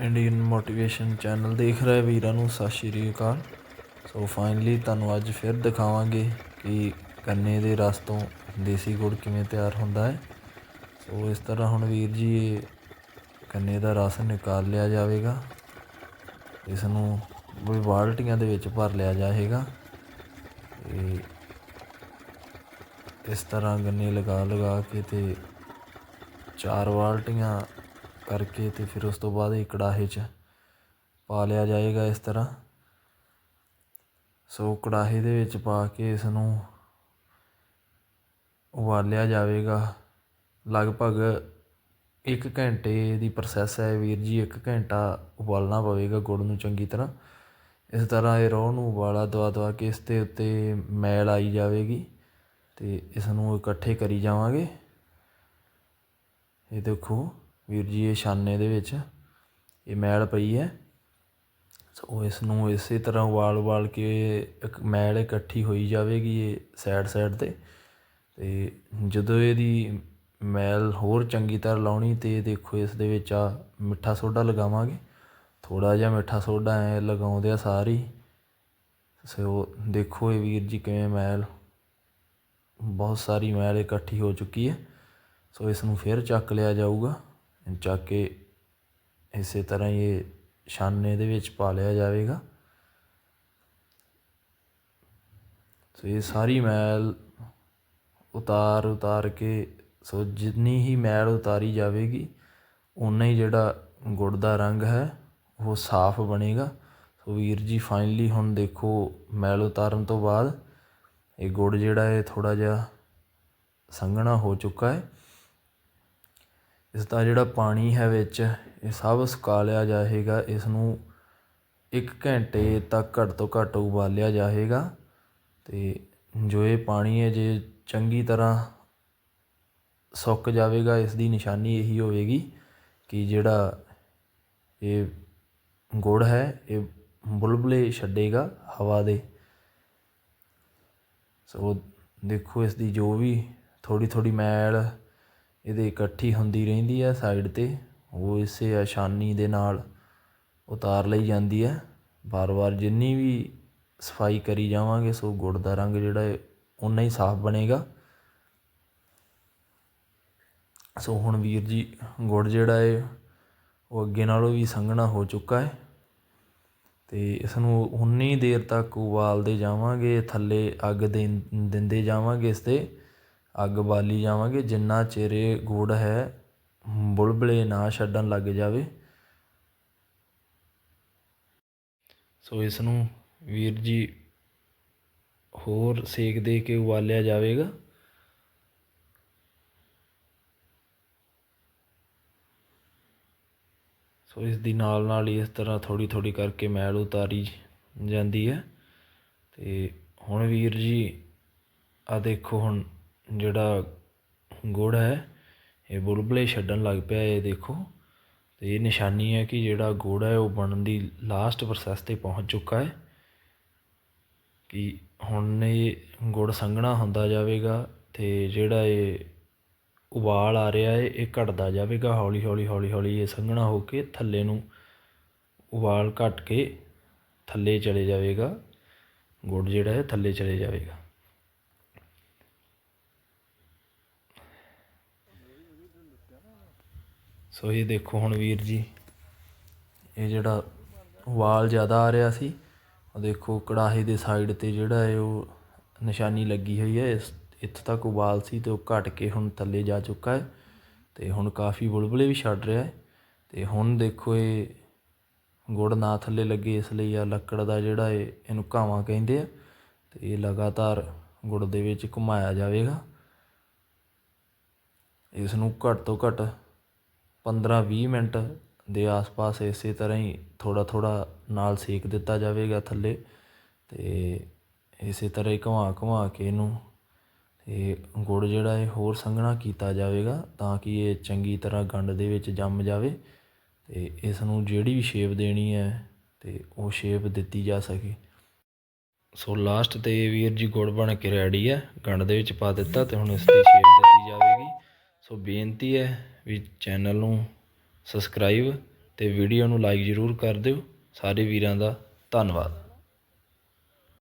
Indian motivation channel ਦੇਖ ਰਹੇ ਵੀਰਾਂ ਨੂੰ, ਸਤਿ ਸ਼੍ਰੀ ਅਕਾਲ। ਸੋ ਫਾਈਨਲੀ ਤੁਹਾਨੂੰ ਅੱਜ ਫਿਰ ਦਿਖਾਵਾਂਗੇ ਕਿ ਕੰਨੇ ਦੇ ਰਸ ਤੋਂ ਦੇਸੀ ਗੁੜ ਕਿਵੇਂ ਤਿਆਰ ਹੁੰਦਾ ਹੈ। ਸੋ ਇਸ ਤਰ੍ਹਾਂ ਹੁਣ ਵੀਰ ਜੀ ਇਹ ਕੰਨੇ ਦਾ ਰਸ ਨਿਕਾਲ ਲਿਆ ਜਾਵੇਗਾ। ਇਸ ਨੂੰ ਵੀ ਬਾਲਟੀਆਂ ਦੇ ਵਿੱਚ ਭਰ ਲਿਆ ਜਾਏਗਾ। ਤੇ ਇਸ ਤਰ੍ਹਾਂ ਗੰਨੇ ਲਗਾ ਲਗਾ ਕੇ ਤੇ ਚਾਰ ਬਾਲਟੀਆਂ ਕਰਕੇ ਅਤੇ ਫਿਰ ਉਸ ਤੋਂ ਬਾਅਦ ਇਹ ਕੜਾਹੇ 'ਚ ਪਾ ਲਿਆ ਜਾਏਗਾ ਇਸ ਤਰ੍ਹਾਂ। ਸੋ ਕੜਾਹੇ ਦੇ ਵਿੱਚ ਪਾ ਕੇ ਇਸ ਨੂੰ ਉਬਾਲਿਆ ਜਾਵੇਗਾ। ਲਗਭਗ 1 ਘੰਟੇ ਦੀ ਪ੍ਰੋਸੈਸ ਹੈ ਵੀਰ ਜੀ 1 ਘੰਟਾ ਉਬਾਲਣਾ ਪਵੇਗਾ ਗੁੜ ਨੂੰ ਚੰਗੀ ਤਰ੍ਹਾਂ। ਇਸ ਤਰ੍ਹਾਂ ਇਹ ਰੋਹ ਨੂੰ ਉਬਾਲਾ ਦਵਾ ਦਵਾ ਕੇ ਇਸ ਦੇ ਉੱਤੇ ਮੈਲ ਆਈ ਜਾਵੇਗੀ ਤੇ ਇਸ ਨੂੰ ਇਕੱਠੇ ਕਰੀ ਜਾਵਾਂਗੇ। ਇਹ ਦੇਖੋ ਵੀਰ ਜੀ, ਇਹ ਛਾਨੇ ਦੇ ਵਿੱਚ ਇਹ ਮੈਲ ਪਈ ਹੈ। ਸੋ ਇਸ ਨੂੰ ਇਸੇ ਤਰ੍ਹਾਂ ਉਬਾਲ ਉਬਾਲ ਕੇ ਇੱਕ ਮੈਲ ਇਕੱਠੀ ਹੋਈ ਜਾਵੇਗੀ ਇਹ ਸਾਈਡ ਸਾਈਡ ਤੇ। ਤੇ ਜਦੋਂ ਇਹਦੀ ਮੈਲ ਹੋਰ ਚੰਗੀ ਤਰ੍ਹਾਂ ਲਾਉਣੀ ਤੇ ਦੇਖੋ ਇਸ ਦੇ ਵਿੱਚ ਆ ਮਿੱਠਾ ਸੋਡਾ ਲਗਾਵਾਂਗੇ। ਥੋੜਾ ਜਿਹਾ ਮਿੱਠਾ ਸੋਡਾ ਐ ਲਗਾਉਂਦੇ ਆ ਸਾਰੀ। ਸੋ ਦੇਖੋ ਇਹ ਵੀਰ ਜੀ ਕਿਵੇਂ ਮੈਲ, ਬਹੁਤ ਸਾਰੀ ਮੈਲ ਇਕੱਠੀ ਹੋ ਚੁੱਕੀ ਹੈ। ਸੋ ਇਸ ਨੂੰ ਫਿਰ ਚੱਕ ਲਿਆ ਜਾਊਗਾ। ਚੱਕ ਕੇ ਇਸੇ ਤਰ੍ਹਾਂ ਹੀ ਇਹ ਛਾਨੇ ਦੇ ਵਿੱਚ ਪਾ ਲਿਆ ਜਾਵੇਗਾ। ਸੋ ਇਹ ਸਾਰੀ ਮੈਲ ਉਤਾਰ ਉਤਾਰ ਕੇ, ਸੋ ਜਿੰਨੀ ਹੀ ਮੈਲ ਉਤਾਰੀ ਜਾਵੇਗੀ ਉਨਾ ਹੀ ਜਿਹੜਾ ਗੁੜ ਦਾ ਰੰਗ ਹੈ, ਉਹ ਸਾਫ਼ ਬਣੇਗਾ। ਸੋ ਵੀਰ ਜੀ ਫਾਈਨਲੀ ਹੁਣ ਦੇਖੋ ਮੈਲ ਉਤਾਰਨ ਤੋਂ ਬਾਅਦ ਇਹ ਗੁੜ ਜਿਹੜਾ ਹੈ ਥੋੜਾ ਜਿਹਾ ਸੰਘਣਾ ਹੋ ਚੁੱਕਾ ਹੈ। ਇਸ ਦਾ ਜਿਹੜਾ ਪਾਣੀ ਹੈ ਵਿੱਚ, ਇਹ ਸਭ ਸੁਕਾ ਲਿਆ ਜਾਏਗਾ। ਇਸ ਨੂੰ ਇੱਕ ਘੰਟੇ ਤੱਕ ਘੱਟ ਤੋਂ ਘੱਟ ਉਬਾਲਿਆ ਜਾਏਗਾ ਅਤੇ ਜੋ ਇਹ ਪਾਣੀ ਹੈ, ਜੇ ਚੰਗੀ ਤਰ੍ਹਾਂ ਸੁੱਕ ਜਾਵੇਗਾ, ਇਸ ਦੀ ਨਿਸ਼ਾਨੀ ਇਹੀ ਹੋਵੇਗੀ ਕਿ ਜਿਹੜਾ ਇਹ ਗੁੜ ਹੈ, ਇਹ ਬੁਲਬੁਲੇ ਛੱਡੇਗਾ ਹਵਾ ਦੇ। ਸੋ ਦੇਖੋ, ਇਸ ਦੀ ਜੋ ਵੀ ਥੋੜ੍ਹੀ ਥੋੜ੍ਹੀ ਮੈਲ ਇਹਦੇ ਇਕੱਠੀ ਹੁੰਦੀ ਰਹਿੰਦੀ ਹੈ ਸਾਈਡ ਤੇ। ਉਹ ਇਸੇ ਆਸਾਨੀ ਦੇ ਨਾਲ ਉਤਾਰ ਲਈ ਜਾਂਦੀ ਹੈ ਵਾਰ ਵਾਰ ਜਿੰਨੀ ਵੀ ਸਫ਼ਾਈ ਕਰੀ ਜਾਵਾਂਗੇ, ਸੋ ਗੁੜ ਦਾ ਰੰਗ ਜਿਹੜਾ ਹੈ ਉਨਾ ਹੀ ਸਾਫ਼ ਬਣੇਗਾ। ਸੋ ਹੁਣ ਵੀਰ ਜੀ, ਗੁੜ ਜਿਹੜਾ ਹੈ ਉਹ ਅੱਗੇ ਨਾਲੋਂ ਵੀ ਸੰਘਣਾ ਹੋ ਚੁੱਕਾ ਹੈ ਤੇ ਇਸ ਨੂੰ ਉਨੀ ਦੇਰ ਤੱਕ ਉਬਾਲਦੇ ਜਾਵਾਂਗੇ, ਥੱਲੇ ਅੱਗ ਦਿੰਦੇ ਜਾਵਾਂਗੇ ਇਸ ਤੇ। ਅੱਗ ਬਾਲੀ ਜਾਵਾਂਗੇ, ਜਿੰਨਾ ਚਿਰ ਇਹ ਗੁੜ ਹੈ, ਬੁਲਬੁਲੇ ਨਾ ਛੱਡਣ ਲੱਗ ਜਾਵੇ। ਸੋ ਇਸ ਨੂੰ ਵੀਰ ਜੀ ਹੋਰ ਸੇਕ ਦੇ ਕੇ ਉਬਾਲਿਆ ਜਾਵੇਗਾ। ਸੋ ਇਸ ਦੀ ਨਾਲ ਨਾਲ ਹੀ ਇਸ ਤਰ੍ਹਾਂ ਥੋੜੀ ਥੋੜੀ ਕਰਕੇ ਮੈਲ ਉਤਾਰੀ ਜਾਂਦੀ ਹੈ। ਤੇ ਹੁਣ ਵੀਰ ਜੀ ਆ ਦੇਖੋ ਹੁਣ ਜਿਹੜਾ ਗੁੜ ਹੈ, ਇਹ ਬੁਲਬੁਲੇ ਛੱਡਣ ਲੱਗ ਪਿਆ ਇਹ ਦੇਖੋ। ਅਤੇ ਇਹ ਨਿਸ਼ਾਨੀ ਹੈ ਕਿ ਜਿਹੜਾ ਗੁੜ ਹੈ, ਉਹ ਬਣਨ ਦੀ ਲਾਸਟ ਪ੍ਰੋਸੈਸ ਤੇ ਪਹੁੰਚ ਚੁੱਕਾ ਹੈ। ਕਿ ਹੁਣ ਇਹ ਗੁੜ ਸੰਘਣਾ ਹੁੰਦਾ ਜਾਵੇਗਾ ਅਤੇ ਜਿਹੜਾ ਇਹ ਉਬਾਲ ਆ ਰਿਹਾ ਹੈ, ਇਹ ਘਟਦਾ ਜਾਵੇਗਾ। ਹੌਲੀ ਹੌਲੀ ਹੌਲੀ ਹੌਲੀ ਇਹ ਸੰਘਣਾ ਹੋ ਕੇ ਥੱਲੇ ਨੂੰ ਉਬਾਲ ਘਟ ਕੇ ਥੱਲੇ ਚਲੇ ਜਾਵੇਗਾ। ਗੁੜ ਜਿਹੜਾ ਹੈ, ਥੱਲੇ ਚਲੇ ਜਾਵੇਗਾ। ਸੋ ਇਹ ਦੇਖੋ ਹੁਣ ਵੀਰ ਜੀ, ਇਹ ਜਿਹੜਾ ਵਾਲ ਜ਼ਿਆਦਾ ਆ ਰਿਹਾ ਸੀ, ਉਹ ਦੇਖੋ ਕੜਾਹੇ ਦੇ ਸਾਈਡ ਤੇ ਜਿਹੜਾ ਹੈ ਉਹ ਨਿਸ਼ਾਨੀ ਲੱਗੀ ਹੋਈ ਹੈ, ਇਸ ਇੱਥੇ ਤੱਕ ਉਬਾਲ ਸੀ ਤੇ ਉਹ ਘਟ ਕੇ ਹੁਣ ਥੱਲੇ ਜਾ ਚੁੱਕਾ ਹੈ ਤੇ ਹੁਣ ਕਾਫੀ ਬੁਲਬੁਲੇ ਵੀ ਛੱਡ ਰਿਹਾ ਹੈ ਤੇ ਹੁਣ ਦੇਖੋ ਇਹ ਗੁੜ ਨਾ ਥੱਲੇ ਲੱਗੇ, ਇਸ ਲਈ ਆ ਲੱਕੜ ਦਾ ਜਿਹੜਾ ਇਹ ਇਹਨੂੰ ਘਾਵਾਂ ਕਹਿੰਦੇ ਆ ਤੇ ਇਹ ਲਗਾਤਾਰ ਗੁੜ ਦੇ ਵਿੱਚ ਘੁਮਾਇਆ ਜਾਵੇਗਾ। ਇਸ ਨੂੰ ਘੱਟ ਤੋਂ ਘੱਟ 15-20 ਮਿੰਟ ਦੇ ਆਸ-ਪਾਸ ਇਸੇ ਤਰ੍ਹਾਂ ਹੀ ਥੋੜ੍ਹਾ ਥੋੜ੍ਹਾ ਨਾਲ ਸੇਕ ਦਿੱਤਾ ਜਾਵੇਗਾ ਥੱਲੇ ਅਤੇ ਇਸੇ ਤਰ੍ਹਾਂ ਹੀ ਘੁਮਾ ਘੁਮਾ ਕੇ ਇਹਨੂੰ ਅਤੇ ਗੁੜ ਜਿਹੜਾ ਹੈ ਹੋਰ ਸੰਘਣਾ ਕੀਤਾ ਜਾਵੇਗਾ ਤਾਂ ਕਿ ਇਹ ਚੰਗੀ ਤਰ੍ਹਾਂ ਗੰਢ ਦੇ ਵਿੱਚ ਜੰਮ ਜਾਵੇ ਅਤੇ ਇਸ ਨੂੰ ਜਿਹੜੀ ਵੀ ਸ਼ੇਪ ਦੇਣੀ ਹੈ ਅਤੇ ਉਹ ਸ਼ੇਪ ਦਿੱਤੀ ਜਾ ਸਕੇ। ਸੋ ਲਾਸਟ ਤੇ ਵੀਰ ਜੀ ਗੁੜ ਬਣ ਕੇ ਰੈਡੀ ਹੈ। ਗੰਢ ਦੇ ਵਿੱਚ ਪਾ ਦਿੱਤਾ ਅਤੇ ਹੁਣ ਇਸ ਦੀ ਸ਼ੇਪ ਸੋ ਬੇਨਤੀ ਹੈ ਵੀ ਚੈਨਲ ਨੂੰ ਸਬਸਕ੍ਰਾਈਬ ਅਤੇ ਵੀਡੀਓ ਨੂੰ ਲਾਈਕ ਜ਼ਰੂਰ ਕਰ ਦਿਓ। ਸਾਰੇ ਵੀਰਾਂ ਦਾ ਧੰਨਵਾਦ।